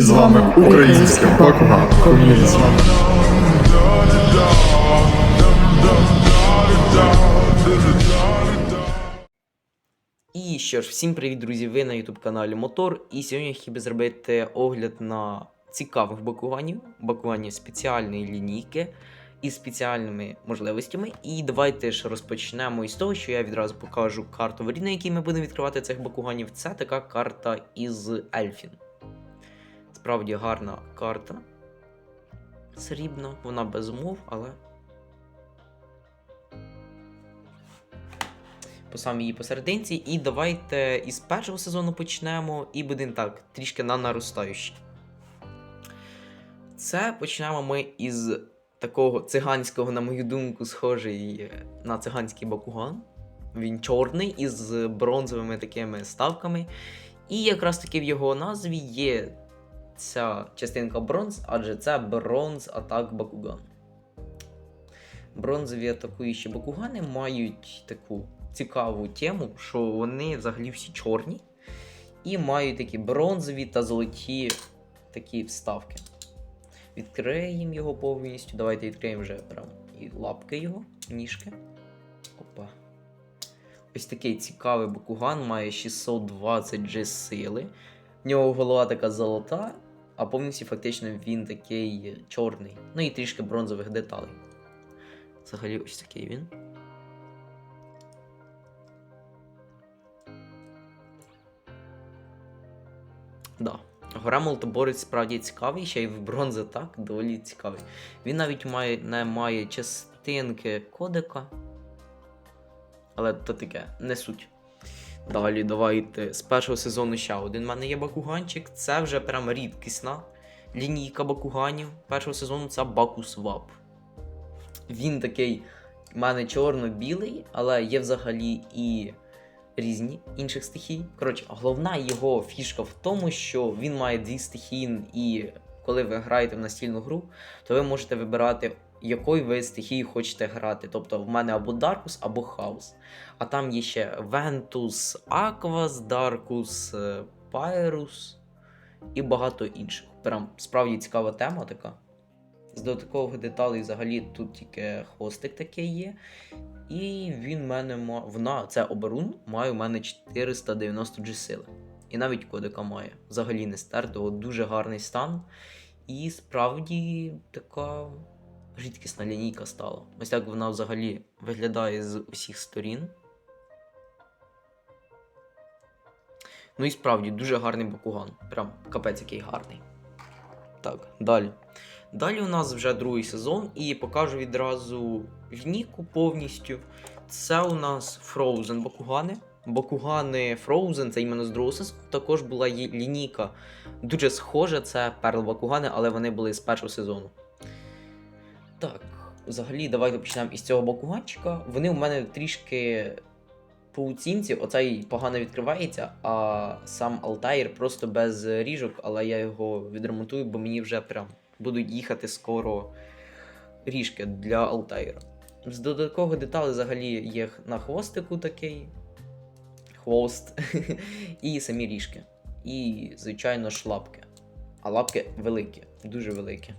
І з вами українське Бакуган ком'юніті. І що ж, всім привіт, друзі! Ви на YouTube каналі Мотор. І сьогодні я хотів би зробити огляд на цікавих бакуганів, бакуганів спеціальної лінійки із спеціальними можливостями. І давайте ж розпочнемо із того, що я відразу покажу карту воріт, на якій ми будемо відкривати цих бакуганів. Це така карта із Ельфін. Справді гарна карта. Срібна, вона без умов, але по самій її посерединці. І давайте із першого сезону почнемо, і будемо так, трішки на наростаючий. Це почнемо ми із такого циганського, на мою думку, схожий е, на циганський бакуган. Він чорний із бронзовими такими ставками. І якраз таки в його назві є ця частинка бронз, адже це бронз атак бакуган. Бронзові атакуючі бакугани мають таку цікаву тему, що вони взагалі всі чорні і мають такі бронзові та золоті такі вставки. Відкриємо його повністю. Давайте відкриємо вже прям і лапки його, ніжки. Опа. Ось такий цікавий бакуган, має 620 G сили. В нього голова така золота, а повністю фактично він такий чорний. Ну і трішки бронзових деталей. Взагалі ось такий він. Да. Гора Молотоборець справді цікавий, ще й в бронзи так, доволі цікавий. Він навіть має, не має частинки кодека. Але то таке, не суть. Далі давайте з першого сезону ще один. У мене є бакуганчик. Це вже прям рідкісна лінійка бакуганів. Першого сезону це Бакусвап. Він такий в мене чорно-білий, але є взагалі і різні інших стихій. Коротше, головна його фішка в тому, що він має дві стихії, і коли ви граєте в настільну гру, то ви можете вибирати, якою ви стихією хочете грати. Тобто в мене або Даркус, або Хаус. А там є ще Aquas, Darkus е, Pyrus і багато інших. Прям справді цікава тема така. З додаткових деталей взагалі тут тільки хвостик такий є. І він мене ма... вона, це оберун, має у мене 490 G сили. І навіть кодика має. Взагалі не стертого, дуже гарний стан. І справді така рідкісна лінійка стала. Ось так вона взагалі виглядає з усіх сторін. Ну і справді дуже гарний бакуган. Прям капець який гарний. Так, далі. Далі у нас вже другий сезон, і покажу відразу лінійку повністю. Це у нас Frozen Бакугани. Бакугани Frozen, це іменно з другого сезону. Також була лінійка дуже схожа, це Перл Бакугани, але вони були з першого сезону. Так, взагалі, давайте почнемо із цього бакуганчика. Вони у мене трішки по оцінці, оцей погано відкривається, а сам Алтаїр просто без ріжок, але я його відремонтую, бо мені вже прям будуть їхати скоро ріжки для Алтаїра. З додаткових деталей взагалі є на хвостику такий хвост і самі ріжки. І, звичайно, ж лапки. А лапки великі, дуже великі.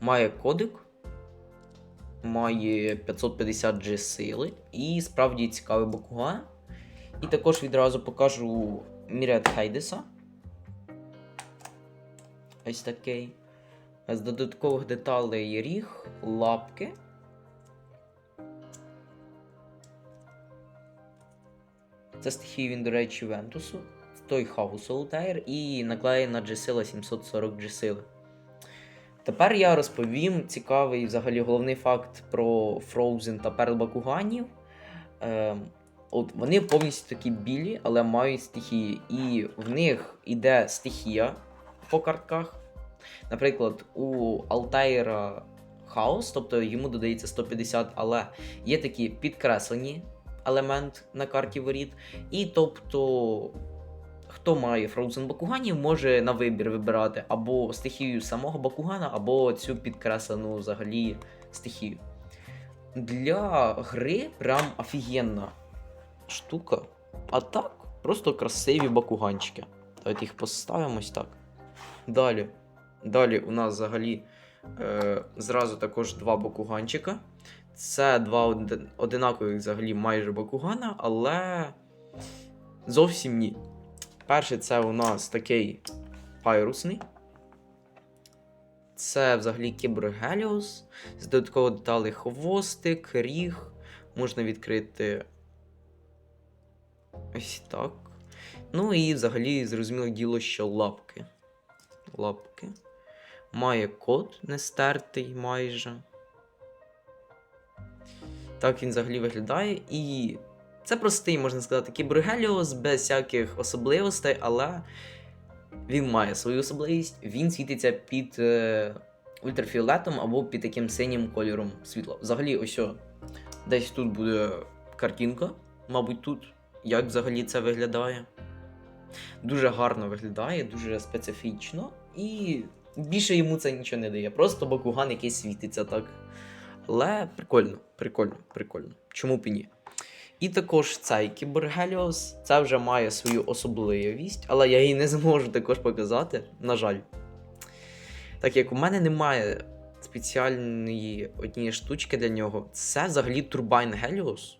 Має кодик. Має 550 G сили. І справді цікавий бакуган. І також відразу покажу Мірят Хайдеса. Ось такий. З додаткових деталей ріг, лапки. Це стихії він, до речі, Вентусу. Той Хаус Олтайр і наклеєна Джесила 740 Джесили. Тепер я розповім цікавий взагалі головний факт про Frozen та Перл Бакуганів. Ем, От вони повністю такі білі, але мають стихії. І в них іде стихія по картках. Наприклад, у Алтайра хаос, тобто йому додається 150, але є такі підкреслені елемент на карті воріт. І тобто, хто має Frozen Бакуганів, може на вибір вибирати або стихію самого Бакугана, або цю підкреслену взагалі стихію. Для гри прям офігенна штука. А так, Просто красиві бакуганчики. Давайте їх поставимо ось так. Далі. Далі у нас взагалі е, зразу також два бакуганчика. Це два один- одинакових взагалі майже бакугана, але зовсім ні. Перший це у нас такий пайрусний. Це взагалі кібергеліус. З додатково деталей хвостик, ріг. Можна відкрити ось так. Ну і взагалі, зрозуміло діло, що лапки. Лапки. Має код не стертий майже. Так він взагалі виглядає. І це простий, можна сказати, кібергеліус без всяких особливостей, але він має свою особливість. Він світиться під е, ультрафіолетом або під таким синім кольором світла. Взагалі, ось о, десь тут буде картинка, мабуть, тут. Як взагалі це виглядає? Дуже гарно виглядає, дуже специфічно. І більше йому це нічого не дає. Просто бакуган який світиться так. Але прикольно, прикольно, прикольно. Чому б і ні? І також цей кібергеліос, це вже має свою особливість, але я її не зможу також показати, на жаль. Так як у мене немає спеціальної однієї штучки для нього, це взагалі турбайн Геліос,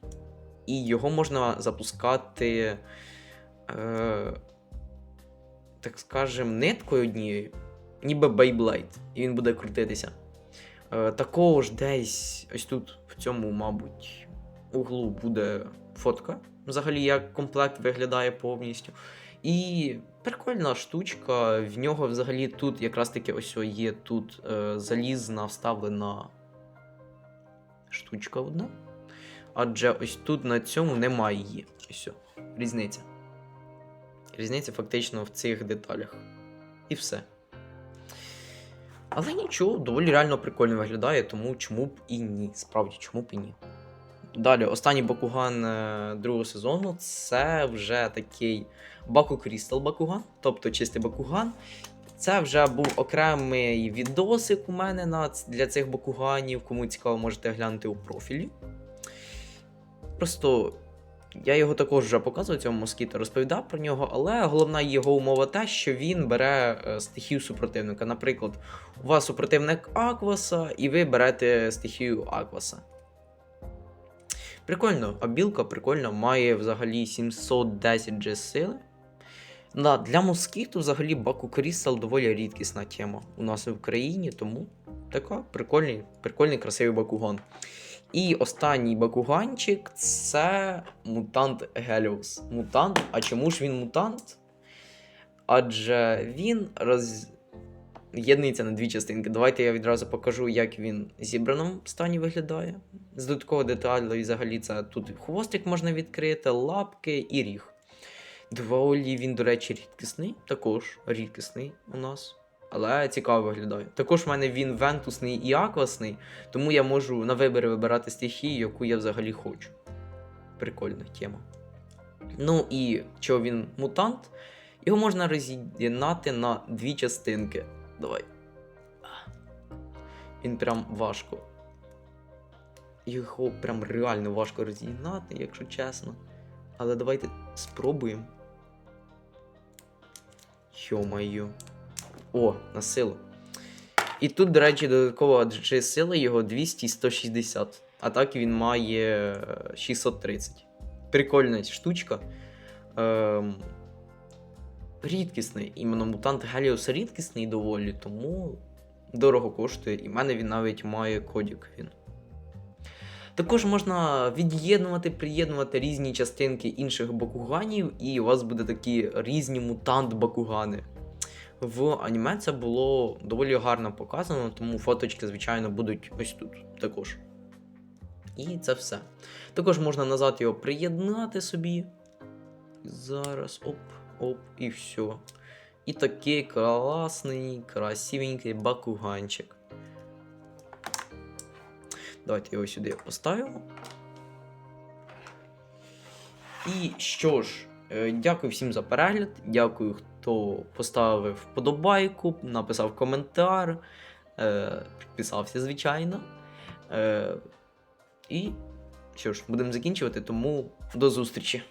і його можна запускати, е, так скажем, ниткою однією, ніби Beyblade, і він буде крутитися. Е, також десь ось тут, в цьому, мабуть, углу буде фотка. Взагалі, як комплект виглядає повністю. І прикольна штучка. В нього взагалі тут якраз таки ось є тут е, залізна вставлена штучка одна. Адже ось тут на цьому немає її. Ось різниця. Різниця фактично в цих деталях. І все. Але нічого, доволі реально прикольно виглядає, тому чому б і ні. Справді, чому б і ні. Далі, останній Бакуган е, другого сезону це вже такий Баку Крістал Бакуган, тобто чистий Бакуган. Це вже був окремий відосик у мене на, для цих бакуганів. Кому цікаво, можете глянути у профілі. Просто я його також вже показував цьому москіто, розповідав про нього, але головна його умова та, що він бере е, стихію супротивника. Наприклад, у вас супротивник Акваса, і ви берете стихію Акваса. Прикольно, а білка прикольно, має взагалі 710 G сили. Да, для москіту взагалі Баку Крістал доволі рідкісна тема у нас в Україні, тому така прикольний, прикольний красивий бакуган. І останній бакуганчик це мутант Геліус. Мутант. А чому ж він мутант? Адже він роз'єднується на дві частинки. Давайте я відразу покажу, як він в зібраному стані виглядає. З додаткових деталей, взагалі, це тут хвостик можна відкрити, лапки і ріг. Доволі він, до речі, рідкісний, також рідкісний у нас. Але цікаво виглядає. Також в мене він вентусний і аквасний, тому я можу на вибір вибирати стихію, яку я взагалі хочу. Прикольна тема. Ну і що він мутант, його можна роз'єднати на дві частинки. Давай. Він прям важко. Його прям реально важко роз'єднати, якщо чесно. Але давайте спробуємо. Йо-майо. О, на силу. І тут, до речі, додаткова G сила його 200 і 160. А так він має е, 630. Прикольна штучка. Ем... Рідкісний. Іменно мутант Геліус рідкісний доволі, тому дорого коштує. І в мене він навіть має кодік. Він. Також можна від'єднувати, приєднувати різні частинки інших бакуганів, і у вас буде такі різні мутант-бакугани. В аніме це було доволі гарно показано, тому фоточки, звичайно, будуть ось тут також. І це все. Також можна назад його приєднати собі. Зараз, оп, оп, і все. І такий класний, красивенький бакуганчик. Давайте його сюди поставимо. І що ж, е, дякую всім за перегляд. Дякую, хто поставив вподобайку, написав коментар, е, підписався, звичайно. І що ж, будемо закінчувати, тому до зустрічі.